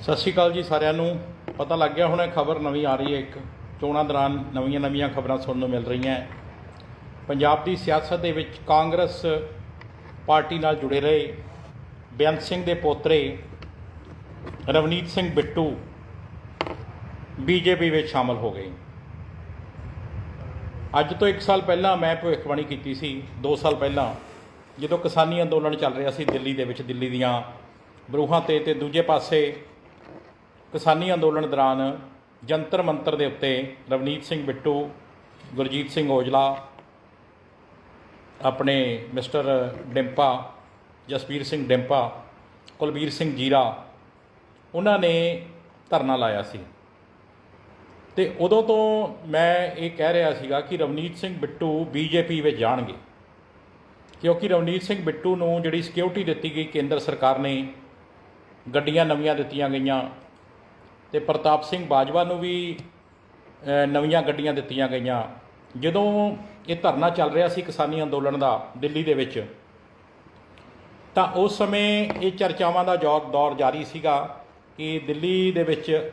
ਸਤਿ ਸ਼੍ਰੀ ਅਕਾਲ ਜੀ ਸਾਰਿਆਂ ਨੂੰ। ਪਤਾ ਲੱਗ ਗਿਆ ਹੁਣ ਇਹ ਖਬਰ ਨਵੀਂ ਆ ਰਹੀ ਹੈ ਇੱਕ। ਚੋਣਾਂ ਦੌਰਾਨ ਨਵੀਆਂ ਨਵੀਆਂ ਖਬਰਾਂ ਸੁਣਨ ਨੂੰ ਮਿਲ ਰਹੀਆਂ ਪੰਜਾਬ ਦੀ ਸਿਆਸਤ ਦੇ ਵਿੱਚ ਕਾਂਗਰਸ ਪਾਰਟੀ ਨਾਲ ਜੁੜੇ ਰਹੇ ਬੇਅੰਤ ਸਿੰਘ ਦੇ ਪੋਤਰੇ ਰਵਨੀਤ ਸਿੰਘ ਬਿੱਟੂ ਬੀਜੇਪੀ ਵਿੱਚ ਸ਼ਾਮਲ ਹੋ ਗਏ। ਅੱਜ ਤੋਂ 1 ਸਾਲ ਪਹਿਲਾਂ ਮੈਂ ਭਵਿੱਖਬਾਣੀ ਕੀਤੀ ਸੀ। 2 ਸਾਲ ਪਹਿਲਾਂ ਜਦੋਂ ਕਿਸਾਨੀ ਅੰਦੋਲਨ ਚੱਲ ਰਿਹਾ ਸੀ ਦਿੱਲੀ ਦੇ ਵਿੱਚ, ਦਿੱਲੀ ਦੀਆਂ ਬਰੂਹਾਂ ਤੇ ਤੇ ਦੂਜੇ ਪਾਸੇ ਕਿਸਾਨੀ ਅੰਦੋਲਨ ਦੌਰਾਨ ਜੰਤਰ ਮੰਤਰ ਦੇ ਉੱਤੇ ਰਵਨੀਤ ਸਿੰਘ ਬਿੱਟੂ, ਗੁਰਜੀਤ ਸਿੰਘ ਔਜਲਾ, ਆਪਣੇ ਮਿਸਟਰ ਡਿੰਪਾ, ਜਸਵੀਰ ਸਿੰਘ ਡਿੰਪਾ, ਕੁਲਬੀਰ ਸਿੰਘ ਜੀਰਾ, ਉਹਨਾਂ ਨੇ ਧਰਨਾ ਲਾਇਆ ਸੀ। ਤੇ ਉਦੋਂ ਤੋਂ ਮੈਂ ਇਹ ਕਹਿ ਰਿਹਾ ਸੀਗਾ ਕਿ ਰਵਨੀਤ ਸਿੰਘ ਬਿੱਟੂ ਬੀਜੇਪੀ ਵਿੱਚ ਜਾਣਗੇ। ਕਿਉਂਕਿ ਰਵਨੀਤ ਸਿੰਘ ਬਿੱਟੂ ਨੂੰ ਜਿਹੜੀ ਸਿਕਿਉਰਿਟੀ ਦਿੱਤੀ ਗਈ ਕੇਂਦਰ ਸਰਕਾਰ ਨੇ, ਗੱਡੀਆਂ ਨਵੀਆਂ ਦਿੱਤੀਆਂ ਗਈਆਂ ਤੇ ਪ੍ਰਤਾਪ ਸਿੰਘ ਬਾਜਵਾ ਨੂੰ ਵੀ ਨਵੀਆਂ ਗੱਡੀਆਂ ਦਿੱਤੀਆਂ ਗਈਆਂ। ਜਦੋਂ ਇਹ ਧਰਨਾ ਚੱਲ ਰਿਹਾ ਸੀ ਕਿਸਾਨੀ ਅੰਦੋਲਨ ਦਾ ਦਿੱਲੀ ਦੇ ਵਿੱਚ, ਤਾਂ ਉਸ ਸਮੇਂ ਇਹ ਚਰਚਾਵਾਂ ਦਾ ਜ਼ੋਰ ਦੌਰ ਜਾਰੀ ਸੀਗਾ ਕਿ ਦਿੱਲੀ ਦੇ ਵਿੱਚ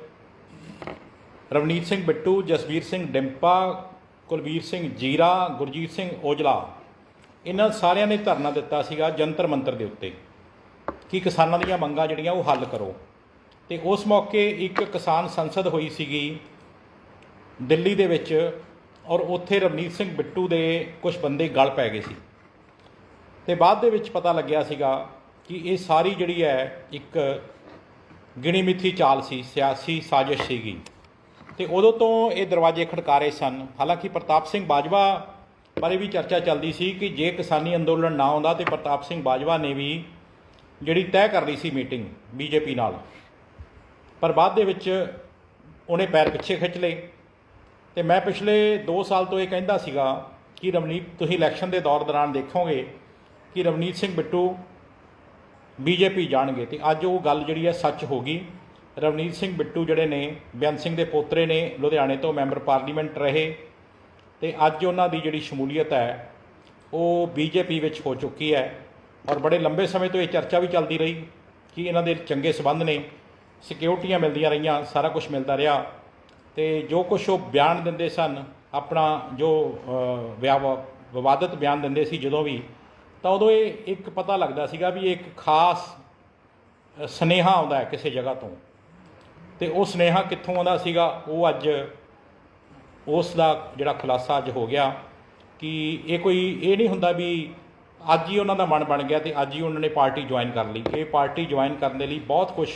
ਰਵਨੀਤ ਸਿੰਘ ਬਿੱਟੂ, ਜਸਵੀਰ ਸਿੰਘ ਡਿੰਪਾ, ਕੁਲਵੀਰ ਸਿੰਘ ਜੀਰਾ, ਗੁਰਜੀਤ ਸਿੰਘ ਔਜਲਾ, ਇਹਨਾਂ ਸਾਰਿਆਂ ਨੇ ਧਰਨਾ ਦਿੱਤਾ ਸੀਗਾ ਜੰਤਰ ਮੰਤਰ ਦੇ ਉੱਤੇ ਕਿ ਕਿਸਾਨਾਂ ਦੀਆਂ ਮੰਗਾਂ ਜਿਹੜੀਆਂ ਉਹ ਹੱਲ ਕਰੋ। ਤੇ ਉਸ ਮੌਕੇ ਇੱਕ ਕਿਸਾਨ ਸੰਸਦ ਹੋਈ ਸੀਗੀ ਦਿੱਲੀ ਦੇ ਵਿੱਚ ਔਰ ਉੱਥੇ ਰਵਨੀਤ ਸਿੰਘ ਬਿੱਟੂ ਦੇ ਕੁਝ ਬੰਦੇ ਗਲ ਪੈ ਗਏ ਸੀ। ਤੇ ਬਾਅਦ ਦੇ ਵਿੱਚ ਪਤਾ ਲੱਗਿਆ ਸੀਗਾ ਕਿ ਇਹ ਸਾਰੀ ਜਿਹੜੀ ਹੈ ਇੱਕ ਗਿਣੀ ਮਿੱਥੀ ਚਾਲ ਸੀ, ਸਿਆਸੀ ਸਾਜ਼ਿਸ਼ ਸੀਗੀ। ਤੇ ਉਦੋਂ ਤੋਂ ਇਹ ਦਰਵਾਜ਼ੇ ਖੜਕਾਰੇ ਸਨ। ਹਾਲਾਂਕਿ ਪ੍ਰਤਾਪ ਸਿੰਘ ਬਾਜਵਾ ਬਾਰੇ ਵੀ ਚਰਚਾ ਚੱਲਦੀ ਸੀ ਕਿ ਜੇ ਕਿਸਾਨੀ ਅੰਦੋਲਨ ਨਾ ਆਉਂਦਾ ਤੇ ਪ੍ਰਤਾਪ ਸਿੰਘ ਬਾਜਵਾ ਨੇ ਵੀ ਜਿਹੜੀ ਤੈਅ ਕਰ ਲਈ ਸੀ ਮੀਟਿੰਗ ਬੀਜੇਪੀ ਨਾਲ। ਪਰ ਬਾਅਦ ਦੇ ਵਿੱਚ ਉਹਨੇ ਪੈਰ ਪਿੱਛੇ ਖਿੱਚ ਲਏ। ਤੇ ਮੈਂ ਪਿਛਲੇ 2 ਸਾਲ ਤੋਂ ਇਹ ਕਹਿੰਦਾ ਸੀਗਾ ਕਿ ਰਵਨੀਤ, ਤੁਸੀਂ ਇਲੈਕਸ਼ਨ ਦੇ ਦੌਰ ਦੌਰਾਨ ਦੇਖੋਗੇ ਕਿ ਰਵਨੀਤ ਸਿੰਘ ਬਿੱਟੂ ਬੀਜੇਪੀ ਜਾਣਗੇ। ਤੇ ਅੱਜ ਉਹ ਗੱਲ ਜਿਹੜੀ ਹੈ ਸੱਚ ਹੋ ਗਈ। ਰਵਨੀਤ ਸਿੰਘ ਬਿੱਟੂ ਜਿਹੜੇ ਨੇ ਬੇਅੰਤ ਸਿੰਘ ਦੇ ਪੋਤਰੇ ਨੇ, ਲੁਧਿਆਣੇ ਤੋਂ ਮੈਂਬਰ ਪਾਰਲੀਮੈਂਟ ਰਹੇ। ਤੇ ਅੱਜ ਉਹਨਾਂ ਦੀ ਜਿਹੜੀ ਸ਼ਮੂਲੀਅਤ ਹੈ, ਉਹ ਬੀਜੇਪੀ ਵਿੱਚ ਹੋ ਚੁੱਕੀ ਹੈ। ਔਰ ਬੜੇ ਲੰਬੇ ਸਮੇਂ ਤੋਂ ਇਹ ਚਰਚਾ ਵੀ ਚੱਲਦੀ ਰਹੀ ਕਿ ਇਹਨਾਂ ਦੇ ਚੰਗੇ ਸਬੰਧ ਨੇ। ਸਿਕਿਉਰਟੀਆਂ ਮਿਲਦੀਆਂ ਰਹੀਆਂ ਸਾਰਾ ਕੁਝ ਮਿਲਦਾ ਰਿਹਾ। ਤੇ ਜੋ ਕੁਝ ਉਹ ਬਿਆਨ ਦਿੰਦੇ ਸਨ ਆਪਣਾ ਜੋ ਵਿਆ- ਵਿਵਾਦਤ ਬਿਆਨ ਦਿੰਦੇ ਸੀ ਜਦੋਂ ਵੀ ਤਾਂ ਉਦੋਂ ਇਹ ਇੱਕ ਪਤਾ ਲੱਗਦਾ ਸੀਗਾ ਵੀ ਇੱਕ ਖਾਸ ਅ, ਸੁਨੇਹਾ ਆਉਂਦਾ ਹੈ ਕਿਸੇ ਜਗ੍ਹਾ ਤੋਂ। ਤੇ ਉਹ ਸੁਨੇਹਾ ਕਿੱਥੋਂ ਆਉਂਦਾ ਸੀਗਾ ਉਹ ਅੱਜ ਉਸ ਦਾ ਜਿਹੜਾ ਖੁਲਾਸਾ ਅੱਜ ਹੋ ਗਿਆ ਕਿ ਇਹ ਕੋਈ ਇਹ ਨਹੀਂ ਹੁੰਦਾ ਵੀ ਅੱਜ ਹੀ ਉਹਨਾਂ ਦਾ ਮਨ ਬਣ ਗਿਆ ਤੇ ਅੱਜ ਹੀ ਉਹਨਾਂ ਨੇ ਪਾਰਟੀ ਜੁਆਇਨ ਕਰ ਲਈ। ਇਹ ਪਾਰਟੀ ਜੁਆਇਨ ਕਰਨ ਦੇ ਲਈ ਬਹੁਤ ਕੁਝ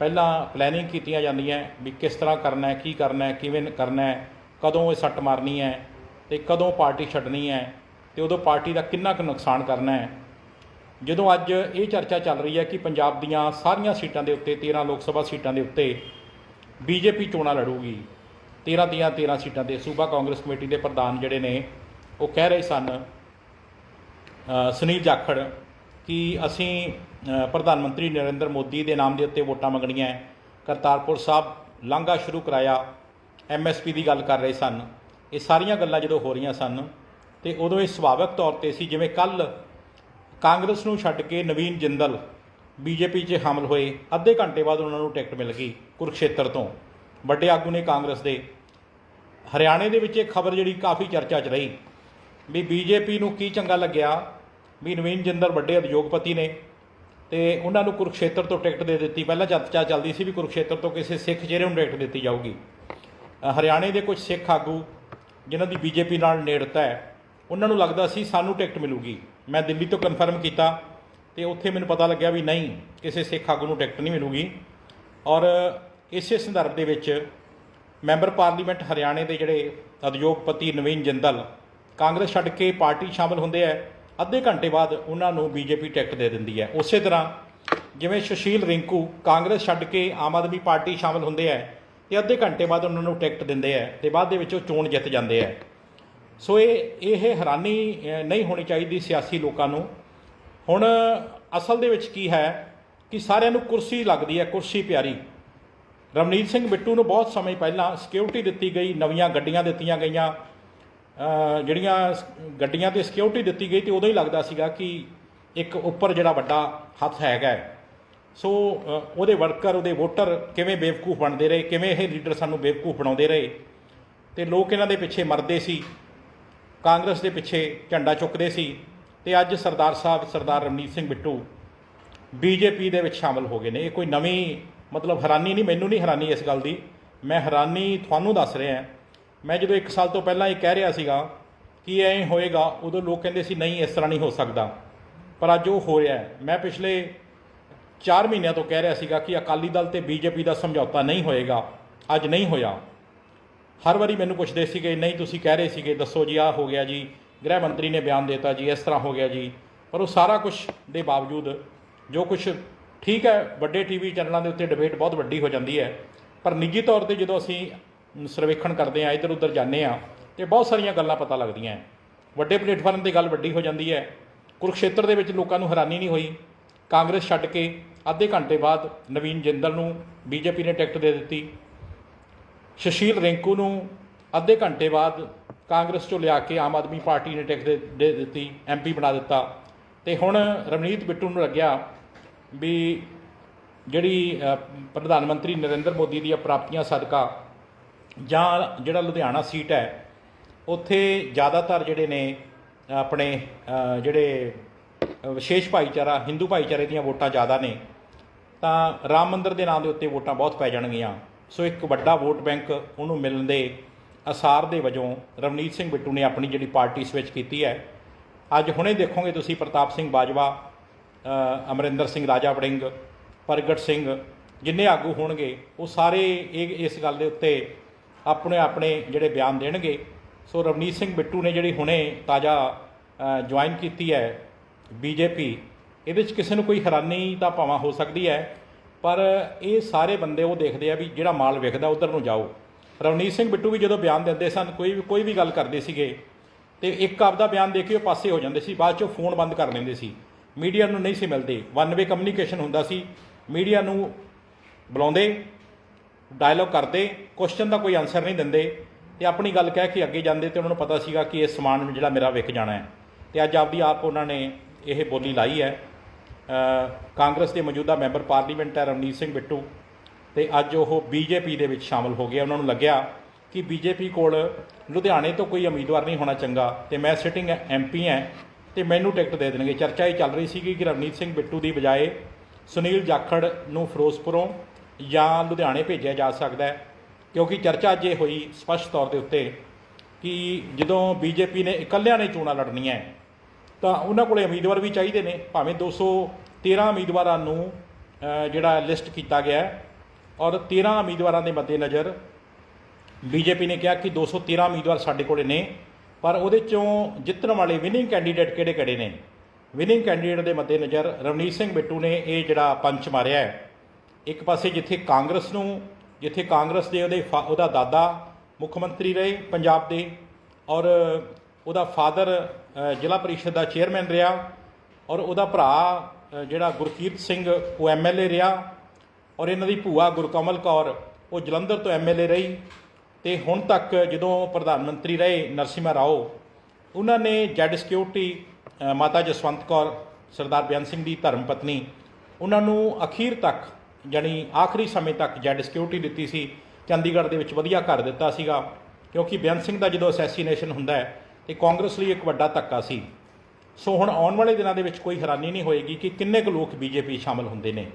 ਪਹਿਲਾਂ ਪਲੈਨਿੰਗ ਕੀਤੀਆਂ ਜਾਂਦੀਆਂ ਵੀ ਕਿਸ ਤਰ੍ਹਾਂ ਕਰਨਾ ਹੈ, ਕੀ ਕਰਨਾ ਹੈ, ਕਿਵੇਂ ਕਰਨਾ ਹੈ, ਕਦੋਂ ਇਹ ਸੱਟ ਮਾਰਨੀ ਹੈ ਤੇ ਕਦੋਂ ਪਾਰਟੀ ਛੱਡਣੀ ਹੈ ਤੇ ਉਦੋਂ ਪਾਰਟੀ ਦਾ ਕਿੰਨਾ ਕੁ ਨੁਕਸਾਨ ਕਰਨਾ ਹੈ। ਜਦੋਂ ਅੱਜ ਇਹ ਚਰਚਾ ਚੱਲ ਰਹੀ ਹੈ ਕਿ ਪੰਜਾਬ ਦੀਆਂ ਸਾਰੀਆਂ ਸੀਟਾਂ ਦੇ ਉੱਤੇ 13 ਲੋਕ ਸਭਾ ਸੀਟਾਂ ਦੇ ਉੱਤੇ ਬੀਜੇਪੀ ਚੋਣਾਂ ਲੜੂਗੀ 13 ਦੀਆਂ 13 ਸੀਟਾਂ ਤੇ ਸੂਬਾ ਕਾਂਗਰਸ ਕਮੇਟੀ ਦੇ ਪ੍ਰਧਾਨ ਜਿਹੜੇ ਨੇ, ਉਹ ਕਹਿ ਰਹੇ ਸਨ ਸੁਨੀਲ ਜਾਖੜ ਕਿ ਅਸੀਂ ਪ੍ਰਧਾਨ ਮੰਤਰੀ ਨਰਿੰਦਰ ਮੋਦੀ ਦੇ ਨਾਮ ਦੇ ਉੱਤੇ ਵੋਟਾਂ ਮੰਗਣੀਆਂ ਹੈ। ਕਰਤਾਰਪੁਰ ਸਾਹਿਬ ਲਾਂਘਾ ਸ਼ੁਰੂ ਕਰਾਇਆ ਐਮਐਸਪੀ ਦੀ ਗੱਲ ਕਰ ਰਹੇ ਸਨ। ਇਹ ਸਾਰੀਆਂ ਗੱਲਾਂ ਜਦੋਂ ਹੋ ਰਹੀਆਂ ਸਨ ਤੇ ਉਦੋਂ ਇਹ ਸੁਭਾਵਿਕ ਤੌਰ ਤੇ ਸੀ, ਜਿਵੇਂ ਕੱਲ ਕਾਂਗਰਸ ਨੂੰ ਛੱਡ ਕੇ ਨਵੀਨ ਜਿੰਦਲ ਬੀਜੇਪੀ 'ਚ ਸ਼ਾਮਲ ਹੋਏ, ਅੱਧੇ ਘੰਟੇ ਬਾਅਦ ਉਹਨਾਂ ਨੂੰ ਟਿਕਟ ਮਿਲ ਗਈ ਕੁਰਕਸ਼ੇਤਰ ਤੋਂ। ਵੱਡੇ ਆਗੂ ਨੇ ਕਾਂਗਰਸ ਦੇ। ਹਰਿਆਣੇ ਦੇ ਵਿੱਚ ਇਹ ਖਬਰ ਜਿਹੜੀ ਕਾਫੀ ਚਰਚਾ 'ਚ ਰਹੀ ਵੀ ਬੀਜੇਪੀ ਨੂੰ ਕੀ ਚੰਗਾ ਲੱਗਿਆ ਵੀ ਨਵੀਨ ਜਿੰਦਲ ਵੱਡੇ ਉਦਯੋਗਪਤੀ ਨੇ ਤੇ ਉਹਨਾਂ ਨੂੰ ਕੁਰਕਸ਼ੇਤਰ ਤੋਂ ਟਿਕਟ ਦੇ ਦਿੱਤੀ। ਪਹਿਲਾਂ ਚਰਚਾ ਚੱਲਦੀ ਸੀ ਵੀ ਕੁਰਕਸ਼ੇਤਰ ਤੋਂ ਕਿਸੇ ਸਿੱਖ ਚਿਹਰੇ ਨੂੰ ਟਿਕਟ ਦਿੱਤੀ ਜਾਊਗੀ। ਹਰਿਆਣੇ ਦੇ ਕੁਝ ਸਿੱਖ ਆਗੂ ਜਿਨ੍ਹਾਂ ਦੀ ਬੀਜੇਪੀ ਨਾਲ ਨੇੜਤਾ ਹੈ, ਉਹਨਾਂ ਨੂੰ ਲੱਗਦਾ ਸੀ ਸਾਨੂੰ ਟਿਕਟ ਮਿਲੂਗੀ। ਮੈਂ ਦਿੱਲੀ ਤੋਂ ਕਨਫਰਮ ਕੀਤਾ ਤੇ ਉੱਥੇ ਮੈਨੂੰ ਪਤਾ ਲੱਗਿਆ ਵੀ ਨਹੀਂ, ਕਿਸੇ ਸਿੱਖ ਆਗੂ ਨੂੰ ਟਿਕਟ ਨਹੀਂ ਮਿਲੂਗੀ। ਔਰ ਇਸੇ ਸੰਦਰਭ ਦੇ ਵਿੱਚ ਮੈਂਬਰ ਪਾਰਲੀਮੈਂਟ ਹਰਿਆਣੇ ਦੇ ਜਿਹੜੇ ਉਦਯੋਗਪਤੀ ਨਵੀਨ ਜਿੰਦਲ, ਕਾਂਗਰਸ ਛੱਡ ਕੇ ਪਾਰਟੀ ਸ਼ਾਮਲ ਹੁੰਦੇ ਆ ਅੱਧੇ ਘੰਟੇ ਬਾਅਦ ਉਹਨਾਂ ਨੂੰ ਬੀਜੇਪੀ ਟਿਕਟ ਦੇ ਦਿੰਦੀ ਹੈ। ਉਸੇ ਤਰ੍ਹਾਂ ਜਿਵੇਂ ਸੁਸ਼ੀਲ ਰਿੰਕੂ ਕਾਂਗਰਸ ਛੱਡ ਕੇ ਆਮ ਆਦਮੀ ਪਾਰਟੀ ਸ਼ਾਮਲ ਹੁੰਦੇ ਆ ਤੇ ਅੱਧੇ ਘੰਟੇ ਬਾਅਦ ਉਹਨਾਂ ਨੂੰ ਟਿਕਟ ਦਿੰਦੇ ਆ ਤੇ ਬਾਅਦ ਦੇ ਵਿੱਚ ਉਹ ਚੋਣ ਜਿੱਤ ਜਾਂਦੇ ਆ। ਸੋ ਇਹ ਇਹ ਹੈਰਾਨੀ ਨਹੀਂ ਹੋਣੀ ਚਾਹੀਦੀ ਸਿਆਸੀ ਲੋਕਾਂ ਨੂੰ। ਹੁਣ ਅਸਲ ਦੇ ਵਿੱਚ ਕੀ ਹੈ ਕਿ ਸਾਰਿਆਂ ਨੂੰ ਕੁਰਸੀ ਲੱਗਦੀ ਹੈ, ਕੁਰਸੀ ਪਿਆਰੀ। ਰਵਨੀਤ ਸਿੰਘ ਬਿੱਟੂ ਨੂੰ ਬਹੁਤ ਸਮੇਂ ਪਹਿਲਾਂ ਸਿਕਿਉਰਿਟੀ ਦਿੱਤੀ ਗਈ, ਨਵੀਆਂ ਗੱਡੀਆਂ ਦਿੱਤੀਆਂ ਗਈਆਂ। ਜਿਹੜੀਆਂ ਗੱਡੀਆਂ ਤੇ ਸਿਕਿਉਰਿਟੀ ਦਿੱਤੀ ਗਈ ਤੇ ਉਦੋਂ ਹੀ ਲੱਗਦਾ ਸੀਗਾ ਕਿ ਇੱਕ ਉੱਪਰ ਜਿਹੜਾ ਵੱਡਾ ਹੱਥ ਹੈਗਾ ਸੋ ਉਹਦੇ ਵਰਕਰ, ਉਹਦੇ ਵੋਟਰ ਕਿਵੇਂ ਬੇਵਕੂਫ ਬਣਦੇ ਰਹੇ, ਕਿਵੇਂ ਇਹ ਲੀਡਰ ਸਾਨੂੰ ਬੇਵਕੂਫ ਬਣਾਉਂਦੇ ਰਹੇ? ਤੇ ਲੋਕ ਇਹਨਾਂ ਦੇ ਪਿੱਛੇ ਮਰਦੇ ਸੀ, ਕਾਂਗਰਸ ਦੇ ਪਿੱਛੇ ਝੰਡਾ ਚੁੱਕਦੇ ਸੀ ਤੇ ਅੱਜ ਸਰਦਾਰ ਸਾਹਿਬ, ਸਰਦਾਰ ਰਮਨੀਤ ਸਿੰਘ ਬਿੱਟੂ ਬੀਜੇਪੀ ਦੇ ਵਿੱਚ ਸ਼ਾਮਲ ਹੋ ਗਏ ਨੇ। ਇਹ ਕੋਈ ਨਵੀਂ ਮਤਲਬ ਹੈਰਾਨੀ ਨਹੀਂ, ਮੈਨੂੰ ਨਹੀਂ ਹੈਰਾਨੀ ਇਸ ਗੱਲ ਦੀ। ਮੈਂ ਹੈਰਾਨੀ ਤੁਹਾਨੂੰ ਦੱਸ ਰਿਹਾ ਮੈਂ ਜਦੋਂ 1 ਸਾਲ ਤੋਂ ਪਹਿਲਾਂ ਇਹ ਕਹਿ ਰਿਹਾ ਸੀਗਾ ਕਿ ਐਂ ਹੋਏਗਾ, ਉਦੋਂ ਲੋਕ ਕਹਿੰਦੇ ਸੀ, ਨਹੀਂ, ਇਸ ਤਰ੍ਹਾਂ ਨਹੀਂ ਹੋ ਸਕਦਾ। ਪਰ ਅੱਜ ਉਹ ਹੋ ਰਿਹਾ ਹੈ। ਮੈਂ ਪਿਛਲੇ 4 ਮਹੀਨਿਆਂ ਤੋਂ ਕਹਿ ਰਿਹਾ ਸੀਗਾ ਕਿ ਅਕਾਲੀ ਦਲ ਤੇ ਬੀਜੇਪੀ ਦਾ ਸਮਝੌਤਾ ਨਹੀਂ ਹੋਏਗਾ। ਅੱਜ ਨਹੀਂ ਹੋਇਆ। ਹਰ ਵਾਰੀ ਮੈਨੂੰ ਪੁੱਛਦੇ ਸੀਗੇ, ਨਹੀਂ, ਤੁਸੀਂ ਕਹਿ ਰਹੇ ਸੀਗੇ, ਦੱਸੋ ਜੀ, ਆਹ ਹੋ ਗਿਆ ਜੀ। ਗ੍ਰਹਿ ਮੰਤਰੀ ਨੇ ਬਿਆਨ ਦਿੱਤਾ ਜੀ, ਇਸ ਤਰ੍ਹਾਂ ਹੋ ਗਿਆ ਜੀ। ਪਰ ਉਹ ਸਾਰਾ ਕੁਝ ਦੇ ਬਾਵਜੂਦ ਜੋ ਕੁਝ ਠੀਕ ਹੈ, ਵੱਡੇ ਟੀਵੀ ਚੈਨਲਾਂ ਦੇ ਉੱਤੇ ਡਿਬੇਟ ਬਹੁਤ ਵੱਡੀ ਹੋ ਜਾਂਦੀ ਹੈ। ਪਰ ਨਿੱਜੀ ਤੌਰ ਤੇ ਜਦੋਂ ਅਸੀਂ ਸਰਵੇਖਣ ਕਰਦੇ ਆ, ਇੱਧਰ ਉੱਧਰ ਜਾਂਦੇ ਆ ਤੇ ਬਹੁਤ ਸਾਰੀਆਂ ਗੱਲਾਂ ਪਤਾ ਲੱਗਦੀਆਂ ਵੱਡੇ ਪਲੇਟਫਾਰਮ ਤੇ ਗੱਲ ਵੱਡੀ ਹੋ ਜਾਂਦੀ ਹੈ। ਕੁਰਕਸ਼ੇਤਰ ਦੇ ਵਿੱਚ ਲੋਕਾਂ ਨੂੰ ਹੈਰਾਨੀ ਨਹੀਂ ਹੋਈ। ਕਾਂਗਰਸ ਛੱਡ ਕੇ ਅੱਧੇ ਘੰਟੇ ਬਾਅਦ ਨਵੀਨ ਜਿੰਦਲ ਨੂੰ ਬੀਜੇਪੀ ਨੇ ਟਿਕਟ ਦੇ ਦਿੱਤੀ। ਸ਼ਸ਼ੀਲ ਰਿੰਕੂ ਨੂੰ ਅੱਧੇ ਘੰਟੇ ਬਾਅਦ ਕਾਂਗਰਸ ਚੋਂ ਲਿਆ ਕੇ ਆਮ ਆਦਮੀ ਪਾਰਟੀ ਨੇ ਟਿਕਟ ਦੇ ਦੇ ਦਿੱਤੀ ਐਮਪੀ ਬਣਾ ਦਿੱਤਾ। ਤੇ ਹੁਣ ਰਵਨੀਤ ਬਿੱਟੂ ਨੂੰ ਲੱਗਿਆ ਵੀ ਜਿਹੜੀ ਪ੍ਰਧਾਨ ਮੰਤਰੀ ਨਰਿੰਦਰ ਮੋਦੀ ਦੀਆਂ ਪ੍ਰਾਪਤੀਆਂ ਸਦਕਾ ਜਾਂ ਜਿਹੜਾ ਲੁਧਿਆਣਾ ਸੀਟ ਹੈ, ਉੱਥੇ ਜ਼ਿਆਦਾਤਰ ਜਿਹੜੇ ਨੇ, ਆਪਣੇ ਜਿਹੜੇ ਵਿਸ਼ੇਸ਼ ਭਾਈਚਾਰਾ, ਹਿੰਦੂ ਭਾਈਚਾਰੇ ਦੀਆਂ ਵੋਟਾਂ ਜ਼ਿਆਦਾ ਨੇ, ਤਾਂ ਰਾਮ ਮੰਦਰ ਦੇ ਨਾਂ ਦੇ ਉੱਤੇ ਵੋਟਾਂ ਬਹੁਤ ਪੈ ਜਾਣਗੀਆਂ। ਸੋ ਇੱਕ ਵੱਡਾ ਵੋਟ ਬੈਂਕ ਉਹਨੂੰ ਮਿਲਣ ਦੇ ਅਸਾਰ ਦੇ ਵਜੋਂ ਰਵਨੀਤ ਸਿੰਘ ਬਿੱਟੂ ਨੇ ਆਪਣੀ ਜਿਹੜੀ ਪਾਰਟੀ ਸਵਿਚ ਕੀਤੀ ਹੈ। ਅੱਜ ਹੁਣੇ ਦੇਖੋਗੇ ਤੁਸੀਂ ਪ੍ਰਤਾਪ ਸਿੰਘ ਬਾਜਵਾ ਅਮਰਿੰਦਰ ਸਿੰਘ ਰਾਜਾ ਵੜਿੰਗ, ਪ੍ਰਗਟ ਸਿੰਘ, ਜਿੰਨੇ ਆਗੂ ਹੋਣਗੇ, ਉਹ ਸਾਰੇ ਇਹ, ਇਸ ਗੱਲ ਦੇ ਉੱਤੇ ਆਪਣੇ ਆਪਣੇ ਜਿਹੜੇ ਬਿਆਨ ਦੇਣਗੇ। ਸੋ ਰਵਨੀਤ ਸਿੰਘ ਬਿੱਟੂ ਨੇ ਜਿਹੜੀ ਹੁਣੇ ਤਾਜ਼ਾ ਜੁਆਇਨ ਕੀਤੀ ਹੈ ਬੀਜੇਪੀ ਇਹਦੇ 'ਚ ਕਿਸੇ ਨੂੰ ਕੋਈ ਹੈਰਾਨੀ ਤਾਂ ਭਾਵਾਂ ਹੋ ਸਕਦੀ ਹੈ, ਪਰ ਇਹ ਸਾਰੇ ਬੰਦੇ ਉਹ ਦੇਖਦੇ ਆ ਵੀ ਜਿਹੜਾ ਮਾਲ ਵਿਕਦਾ ਉਧਰ ਨੂੰ ਜਾਓ। ਰਵਨੀਤ ਸਿੰਘ ਬਿੱਟੂ ਵੀ ਜਦੋਂ ਬਿਆਨ ਦਿੰਦੇ ਸਨ, ਕੋਈ ਵੀ ਕੋਈ ਵੀ ਗੱਲ ਕਰਦੇ ਸੀਗੇ, ਤੇ ਇੱਕ ਆਪਦਾ ਬਿਆਨ ਦੇ ਕੇ ਉਹ ਪਾਸੇ ਹੋ ਜਾਂਦੇ ਸੀ, ਬਾਅਦ ਚੋਂ ਫੋਨ ਬੰਦ ਕਰ ਲੈਂਦੇ ਸੀ। ਮੀਡੀਆ ਨੂੰ ਨਹੀਂ ਸੀ ਮਿਲਦੇ। ਵਨ ਵੇ ਕਮਿਊਨੀਕੇਸ਼ਨ ਹੁੰਦਾ ਸੀ। ਮੀਡੀਆ ਨੂੰ ਬੁਲਾਉਂਦੇ ਡਾਇਲੋਗ ਕਰਦੇ ਕੁਐਸਚਨ ਦਾ ਕੋਈ ਆਨਸਰ ਨਹੀਂ ਦਿੰਦੇ ਤੇ ਆਪਣੀ ਗੱਲ ਕਹਿ ਕੇ ਅੱਗੇ ਜਾਂਦੇ ਤੇ ਉਹਨਾਂ ਨੂੰ ਪਤਾ ਸੀਗਾ ਕਿ ਇਹ ਸਮਾਨ ਜਿਹੜਾ ਮੇਰਾ ਵਿਕ ਜਾਣਾ ਹੈ। ਤੇ ਅੱਜ ਆਪਦੀ ਆਪ ਉਹਨਾਂ ਨੇ ਇਹ ਬੋਲੀ ਲਾਈ ਹੈ। ਕਾਂਗਰਸ ਦੇ ਮੌਜੂਦਾ ਮੈਂਬਰ ਪਾਰਲੀਮੈਂਟ ਹੈ ਰਵਨੀਤ ਸਿੰਘ ਬਿੱਟੂ ਤੇ ਅੱਜ ਉਹ ਬੀਜੇਪੀ ਦੇ ਵਿੱਚ ਸ਼ਾਮਲ ਹੋ ਗਏ। ਉਹਨਾਂ ਨੂੰ ਲੱਗਿਆ ਕਿ ਬੀਜੇਪੀ ਕੋਲ ਲੁਧਿਆਣੇ ਤੋਂ ਕੋਈ ਉਮੀਦਵਾਰ ਨਹੀਂ ਹੋਣਾ ਚੰਗਾ ਤੇ ਮੈਂ ਸਿਟਿੰਗ ਐਮਪੀ ਹਾਂ ਤੇ ਮੈਨੂੰ ਟਿਕਟ ਦੇ ਦੇਣਗੇ। ਚਰਚਾ ਇਹ ਚੱਲ ਰਹੀ ਸੀਗੀ ਕਿ ਰਵਨੀਤ ਸਿੰਘ ਬਿੱਟੂ ਦੀ ਬਜਾਏ ਸੁਨੀਲ ਜਾਖੜ ਨੂੰ ਫਿਰੋਜ਼ਪੁਰੋਂ ਜਾਂ ਲੁਧਿਆਣੇ ਭੇਜਿਆ ਜਾ ਸਕਦਾ ਹੈ, ਕਿਉਂਕਿ ਚਰਚਾ ਅੱਜ ਇਹ ਹੋਈ ਸਪਸ਼ਟ ਤੌਰ ਦੇ ਉੱਤੇ ਕਿ ਜਦੋਂ ਬੀਜੇਪੀ ਨੇ ਇਕੱਲਿਆਂ ਨੇ ਚੋਣਾਂ ਲੜਨੀਆਂ ਤਾਂ ਉਹਨਾਂ ਕੋਲੇ ਉਮੀਦਵਾਰ ਵੀ ਚਾਹੀਦੇ ਨੇ, ਭਾਵੇਂ 213 ਉਮੀਦਵਾਰਾਂ ਨੂੰ ਜਿਹੜਾ ਲਿਸਟ ਕੀਤਾ ਗਿਆ ਔਰ 13 ਉਮੀਦਵਾਰਾਂ ਦੇ ਮੱਦੇਨਜ਼ਰ ਬੀਜੇਪੀ ਨੇ ਕਿਹਾ ਕਿ 213 ਉਮੀਦਵਾਰ ਸਾਡੇ ਕੋਲੇ ਨੇ, ਪਰ ਉਹਦੇ ਚੋਂ ਜਿੱਤਣ ਵਾਲੇ ਵਿਨਿੰਗ ਕੈਂਡੀਡੇਟ ਕਿਹੜੇ-ਕਿਹੜੇ ਨੇ? ਵਿਨਿੰਗ ਕੈਂਡੀਡੇਟ ਦੇ ਮੱਦੇਨਜ਼ਰ ਰਵਨੀਤ ਸਿੰਘ ਬਿੱਟੂ ਨੇ ਇਹ ਜਿਹੜਾ ਪੰਚ ਮਾਰਿਆ ਹੈ। ਇੱਕ ਪਾਸੇ ਜਿੱਥੇ ਕਾਂਗਰਸ ਨੂੰ, ਜਿੱਥੇ ਕਾਂਗਰਸ ਦੇ ਉਹਦੇ ਫਾ- ਉਹਦਾ ਦਾਦਾ ਮੁੱਖ ਮੰਤਰੀ ਰਹੇ ਪੰਜਾਬ ਦੇ, ਔਰ ਉਹਦਾ ਫਾਦਰ ਜ਼ਿਲ੍ਹਾ ਪਰਿਸ਼ਦ ਦਾ ਚੇਅਰਮੈਨ ਰਿਹਾ, ਔਰ ਉਹਦਾ ਭਰਾ ਜਿਹੜਾ ਗੁਰਕੀਰਤ ਸਿੰਘ, ਉਹ ਐਮਐਲਏ ਰਿਹਾ, ਔਰ ਇਹਨਾਂ ਦੀ ਭੂਆ ਗੁਰਕਮਲ ਕੌਰ, ਉਹ ਜਲੰਧਰ ਤੋਂ ਐਮਐਲਏ ਰਹੀ, ਤੇ ਹੁਣ ਤੱਕ ਜਦੋਂ ਪ੍ਰਧਾਨ ਮੰਤਰੀ ਰਹੇ ਨਰਸਿਮਾ ਰਾਓ, ਉਹਨਾਂ ਨੇ ਜੈਡ ਸਿਕਿਉਰਿਟੀ ਮਾਤਾ ਜਸਵੰਤ ਕੌਰ, ਸਰਦਾਰ ਬਿਆਨ ਸਿੰਘ ਦੀ ਧਰਮ ਪਤਨੀ, ਉਹਨਾਂ ਨੂੰ ਅਖੀਰ ਤੱਕ ਜਾਣੀ ਆਖਰੀ ਸਮੇਂ ਤੱਕ ਜੈਡ ਸਿਕਿਉਰਿਟੀ ਦਿੱਤੀ ਸੀ, ਚੰਡੀਗੜ੍ਹ ਦੇ ਵਿੱਚ ਵਧੀਆ ਘਰ ਦਿੱਤਾ ਸੀਗਾ, ਕਿਉਂਕਿ ਬੇਅੰਤ ਸਿੰਘ ਦਾ ਜਦੋਂ ਅਸੈਸੀਨੇਸ਼ਨ ਹੁੰਦਾ ਹੈ, ਤੇ ਕਾਂਗਰਸ ਲਈ ਇੱਕ ਵੱਡਾ ਧੱਕਾ ਸੀ। ਸੋ ਹੁਣ ਆਉਣ ਵਾਲੇ ਦਿਨਾਂ ਦੇ ਵਿੱਚ ਕੋਈ ਹੈਰਾਨੀ ਨਹੀਂ ਹੋਏਗੀ ਕਿ ਕਿੰਨੇ ਕੁ ਲੋਕ ਬੀਜੇਪੀ ਸ਼ਾਮਲ ਹੁੰਦੇ ਨੇ,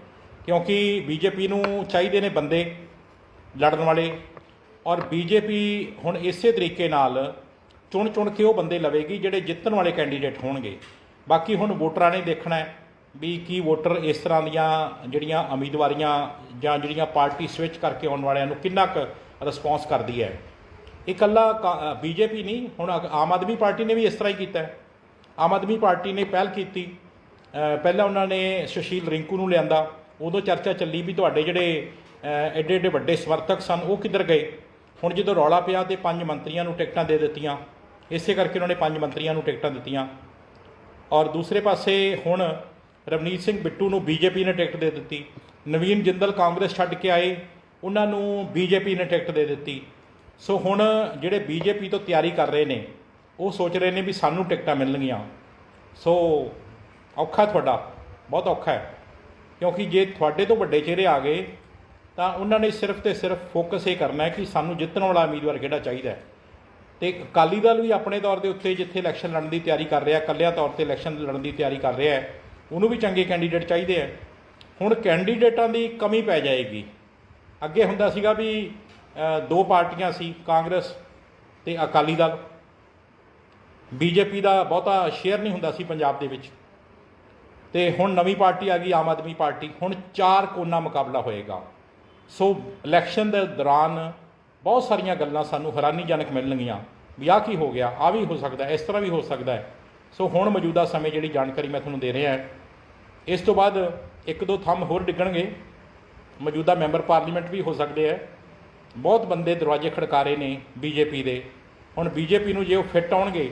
ਕਿਉਂਕਿ ਬੀਜੇਪੀ ਨੂੰ ਚਾਹੀਦੇ ਨੇ ਬੰਦੇ ਲੜਨ ਵਾਲੇ, ਔਰ ਬੀਜੇਪੀ ਹੁਣ ਇਸੇ ਤਰੀਕੇ ਨਾਲ ਚੁਣ ਚੁਣ ਕੇ ਉਹ ਬੰਦੇ ਲਵੇਗੀ ਜਿਹੜੇ ਜਿੱਤਣ ਵਾਲੇ ਕੈਂਡੀਡੇਟ ਹੋਣਗੇ। ਬਾਕੀ ਹੁਣ ਵੋਟਰਾਂ ਨੇ ਦੇਖਣਾ ਹੈ ਵੀ ਕੀ ਵੋਟਰ ਇਸ ਤਰ੍ਹਾਂ ਦੀਆਂ ਜਿਹੜੀਆਂ ਉਮੀਦਵਾਰੀਆਂ ਜਾਂ ਜਿਹੜੀਆਂ ਪਾਰਟੀ ਸਵਿਚ ਕਰਕੇ ਆਉਣ ਵਾਲਿਆਂ ਨੂੰ ਕਿੰਨਾ ਕੁ ਰਿਸਪੌਂਸ ਕਰਦੀ ਹੈ? ਇਕੱਲਾ ਬੀਜੇਪੀ ਨਹੀਂ, ਹੁਣ ਆਮ ਆਦਮੀ ਪਾਰਟੀ ਨੇ ਵੀ ਇਸ ਤਰ੍ਹਾਂ ਹੀ ਕੀਤਾ ਹੈ। ਆਮ ਆਦਮੀ ਪਾਰਟੀ ਨੇ ਪਹਿਲ ਕੀਤੀ। ਪਹਿਲਾਂ ਉਹਨਾਂ ਨੇ ਸੁਸ਼ੀਲ ਰਿੰਕੂ ਨੂੰ ਲਿਆਂਦਾ। ਉਦੋਂ ਚਰਚਾ ਚੱਲੀ ਵੀ ਤੁਹਾਡੇ ਜਿਹੜੇ ਐਡੇ ਐਡੇ ਵੱਡੇ ਸਮਰਥਕ ਸਨ, ਉਹ ਕਿੱਧਰ ਗਏ? ਹੁਣ ਜਦੋਂ ਰੌਲਾ ਪਿਆ ਤੇ ਪੰਜ ਮੰਤਰੀਆਂ ਨੂੰ ਟਿਕਟਾਂ ਦੇ ਦਿੱਤੀਆਂ। ਇਸੇ ਕਰਕੇ ਉਹਨਾਂ ਨੇ ਪੰਜ ਮੰਤਰੀਆਂ ਨੂੰ ਟਿਕਟਾਂ ਦਿੱਤੀਆਂ। ਔਰ ਦੂਸਰੇ ਪਾਸੇ ਹੁਣ ਰਵਨੀਤ ਸਿੰਘ ਬਿੱਟੂ ਨੂੰ ਬੀਜੇਪੀ ਨੇ ਟਿਕਟ ਦੇ ਦਿੱਤੀ। ਨਵੀਨ ਜਿੰਦਲ ਕਾਂਗਰਸ ਛੱਡ ਕੇ ਆਏ, ਉਹਨਾਂ ਨੂੰ ਬੀਜੇਪੀ ਨੇ ਟਿਕਟ ਦੇ ਦਿੱਤੀ। ਸੋ ਹੁਣ ਜਿਹੜੇ ਬੀਜੇਪੀ ਤੋਂ ਤਿਆਰੀ ਕਰ ਰਹੇ ਨੇ, ਉਹ ਸੋਚ ਰਹੇ ਨੇ ਵੀ ਸਾਨੂੰ ਟਿਕਟਾਂ ਮਿਲਣਗੀਆਂ। ਸੋ ਔਖਾ ਤੁਹਾਡਾ, ਬਹੁਤ ਔਖਾ ਹੈ। ਕਿਉਂਕਿ ਜੇ ਤੁਹਾਡੇ ਤੋਂ ਵੱਡੇ ਚਿਹਰੇ ਆ ਗਏ, ਤਾਂ ਉਹਨਾਂ ਨੇ ਸਿਰਫ ਤੇ ਸਿਰਫ ਫੋਕਸ ਇਹ ਕਰਨਾ ਹੈ ਕਿ ਸਾਨੂੰ ਜਿੱਤਣ ਵਾਲਾ ਉਮੀਦਵਾਰ ਕਿਹੜਾ ਚਾਹੀਦਾ ਹੈ। ਤੇ ਅਕਾਲੀ ਦਲ ਵੀ ਆਪਣੇ ਤੌਰ ਦੇ ਉੱਤੇ ਜਿੱਥੇ ਇਲੈਕਸ਼ਨ ਲੜਨ ਦੀ ਤਿਆਰੀ ਕਰ ਰਿਹਾ, ਇਕੱਲਿਆਂ ਤੌਰ ਤੇ ਇਲੈਕਸ਼ਨ ਲੜਨ ਦੀ ਤਿਆਰੀ ਕਰ ਰਿਹਾ ਹੈ ਉਹਨੂੰ ਵੀ ਚੰਗੇ ਕੈਂਡੀਡੇਟ ਚਾਹੀਦੇ ਆ। ਹੁਣ ਕੈਂਡੀਡੇਟਾਂ ਦੀ ਕਮੀ ਪੈ ਜਾਏਗੀ। ਅੱਗੇ ਹੁੰਦਾ ਸੀਗਾ ਵੀ ਦੋ ਪਾਰਟੀਆਂ ਸੀ, ਕਾਂਗਰਸ ਤੇ ਅਕਾਲੀ ਦਲ। ਬੀਜੇਪੀ ਦਾ ਬਹੁਤਾ ਸ਼ੇਅਰ ਨਹੀਂ ਹੁੰਦਾ ਸੀ ਪੰਜਾਬ ਦੇ ਵਿੱਚ। ਤੇ ਹੁਣ ਨਵੀਂ ਪਾਰਟੀ ਆ ਗਈ, ਆਮ ਆਦਮੀ ਪਾਰਟੀ। ਹੁਣ ਚਾਰ ਕੋਨਾ ਮੁਕਾਬਲਾ ਹੋਏਗਾ। ਸੋ ਇਲੈਕਸ਼ਨ ਦੇ ਦੌਰਾਨ ਬਹੁਤ ਸਾਰੀਆਂ ਗੱਲਾਂ ਸਾਨੂੰ ਹੈਰਾਨੀਜਨਕ ਮਿਲਣਗੀਆਂ। ਵੀ ਆਹ ਕੀ ਹੋ ਗਿਆ ਆ ਵੀ ਹੋ ਸਕਦਾ, ਇਸ ਤਰ੍ਹਾਂ ਵੀ ਹੋ ਸਕਦਾ ਹੈ। ਸੋ ਹੁਣ ਮੌਜੂਦਾ ਸਮੇਂ ਜਿਹੜੀ ਜਾਣਕਾਰੀ ਮੈਂ ਤੁਹਾਨੂੰ ਦੇ ਰਿਹਾ ਇਸ ਤੋਂ ਬਾਅਦ ਇੱਕ ਦੋ ਥੰਮ ਹੋਰ ਡਿੱਗਣਗੇ। ਮੌਜੂਦਾ ਮੈਂਬਰ ਪਾਰਲੀਮੈਂਟ ਵੀ ਹੋ ਸਕਦੇ ਹੈ। ਬਹੁਤ ਬੰਦੇ ਦਰਵਾਜ਼ੇ ਖੜਕਾ ਰਹੇ ਨੇ ਬੀਜੇਪੀ ਦੇ। ਹੁਣ ਬੀਜੇਪੀ ਨੂੰ ਜੇ ਉਹ ਫਿੱਟ ਆਉਣਗੇ,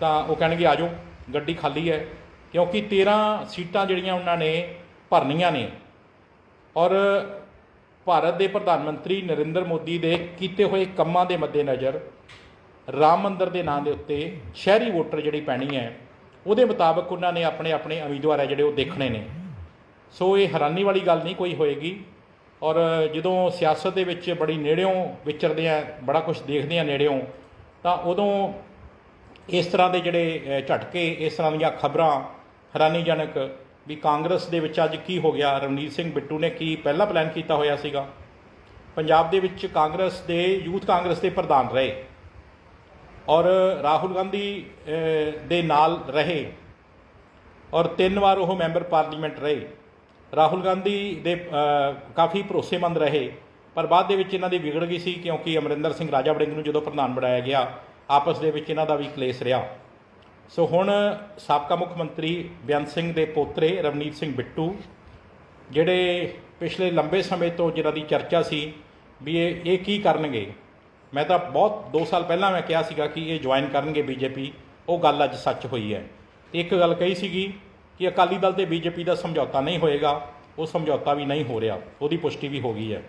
ਤਾਂ ਉਹ ਕਹਿਣਗੇ ਆਜੋ ਗੱਡੀ ਖਾਲੀ ਹੈ। ਕਿਉਂਕਿ 13 ਸੀਟਾਂ ਜਿਹੜੀਆਂ ਉਹਨਾਂ ਨੇ ਭਰਨੀਆਂ ਨੇ। ਔਰ ਭਾਰਤ ਦੇ ਪ੍ਰਧਾਨ ਮੰਤਰੀ ਨਰਿੰਦਰ ਮੋਦੀ ਦੇ ਕੀਤੇ ਹੋਏ ਕੰਮਾਂ ਦੇ ਮੱਦੇਨਜ਼ਰ ਰਾਮ ਮੰਦਰ ਦੇ ਨਾਂ ਦੇ ਉੱਤੇ ਸ਼ਹਿਰੀ ਵੋਟਰ ਜਿਹੜੀ ਪੈਣੀ ਹੈ, ਉਹਦੇ ਮੁਤਾਬਕ ਉਹਨਾਂ ਨੇ ਆਪਣੇ ਆਪਣੇ ਉਮੀਦਵਾਰ ਹੈ ਜਿਹੜੇ ਉਹ ਦੇਖਣੇ ਨੇ। ਸੋ ਇਹ ਹੈਰਾਨੀ ਵਾਲੀ ਗੱਲ ਨਹੀਂ ਕੋਈ ਹੋਏਗੀ ਔਰ ਜਦੋਂ ਸਿਆਸਤ ਦੇ ਵਿੱਚ ਬੜੀ ਨੇੜਿਓਂ ਵਿਚਰਦੇ ਆ, ਬੜਾ ਕੁਝ ਦੇਖਦੇ ਆ ਨੇੜਿਓਂ, ਤਾਂ ਉਦੋਂ ਇਸ ਤਰ੍ਹਾਂ ਦੇ ਜਿਹੜੇ ਝਟਕੇ, ਇਸ ਤਰ੍ਹਾਂ ਦੀਆਂ ਖਬਰਾਂ ਹੈਰਾਨੀਜਨਕ ਵੀ ਕਾਂਗਰਸ ਦੇ ਵਿੱਚ ਅੱਜ ਕੀ ਹੋ ਗਿਆ, ਰਵਨੀਤ ਸਿੰਘ ਬਿੱਟੂ ਨੇ ਕੀ ਪਹਿਲਾ ਪਲਾਨ ਕੀਤਾ ਹੋਇਆ ਸੀਗਾ? ਪੰਜਾਬ ਦੇ ਵਿੱਚ ਕਾਂਗਰਸ ਦੇ, ਯੂਥ ਕਾਂਗਰਸ ਦੇ ਪ੍ਰਧਾਨ ਰਹੇ। ਔਰ ਰਾਹੁਲ ਗਾਂਧੀ ਦੇ ਨਾਲ ਰਹੇ ਔਰ ਤਿੰਨ ਵਾਰ ਉਹ ਮੈਂਬਰ ਪਾਰਲੀਮੈਂਟ ਰਹੇ। ਰਾਹੁਲ ਗਾਂਧੀ ਦੇ ਕਾਫੀ ਭਰੋਸੇਮੰਦ ਰਹੇ, ਪਰ ਬਾਅਦ ਦੇ ਵਿੱਚ ਇਹਨਾਂ ਦੀ ਵਿਗੜ ਗਈ ਸੀ ਕਿਉਂਕਿ ਅਮਰਿੰਦਰ ਸਿੰਘ ਰਾਜਾ ਵੜਿੰਗ ਨੂੰ ਜਦੋਂ ਪ੍ਰਧਾਨ ਬਣਾਇਆ ਗਿਆ, ਆਪਸ ਦੇ ਵਿੱਚ ਇਹਨਾਂ ਦਾ ਵੀ ਕਲੇਸ਼ ਰਿਹਾ। ਸੋ ਹੁਣ ਸਾਬਕਾ ਮੁੱਖ ਮੰਤਰੀ ਬੇਅੰਤ ਸਿੰਘ ਦੇ ਪੋਤਰੇ ਰਵਨੀਤ ਸਿੰਘ ਬਿੱਟੂ, ਜਿਹੜੇ ਪਿਛਲੇ ਲੰਬੇ ਸਮੇਂ ਤੋਂ ਜਿਹਨਾਂ ਦੀ ਚਰਚਾ ਸੀ ਵੀ ਇਹ ਇਹ ਕੀ ਕਰਨਗੇ ਮੈਂ ਤਾਂ ਬਹੁਤ 2 ਸਾਲ ਪਹਿਲਾਂ ਮੈਂ ਕਿਹਾ ਸੀਗਾ ਕਿ ਇਹ ਜੁਆਇਨ ਕਰਨਗੇ ਬੀਜੇਪੀ। ਉਹ ਗੱਲ ਅੱਜ ਸੱਚ ਹੋਈ ਹੈ। ਤੇ ਇੱਕ ਗੱਲ ਕਹੀ ਸੀਗੀ ਕਿ ਅਕਾਲੀ ਦਲ ਤੇ ਬੀਜੇਪੀ ਦਾ ਸਮਝੌਤਾ ਨਹੀਂ ਹੋਏਗਾ, ਉਹ ਸਮਝੌਤਾ ਵੀ ਨਹੀਂ ਹੋ ਰਿਹਾ। ਉਹਦੀ ਪੁਸ਼ਟੀ ਵੀ ਹੋ ਗਈ ਹੈ।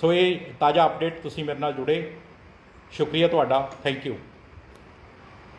ਸੋ ਇਹ ਤਾਜ਼ਾ ਅਪਡੇਟ ਤੁਸੀਂ ਮੇਰੇ ਨਾਲ ਜੁੜੇ। ਸ਼ੁਕਰੀਆ ਤੁਹਾਡਾ। Thank you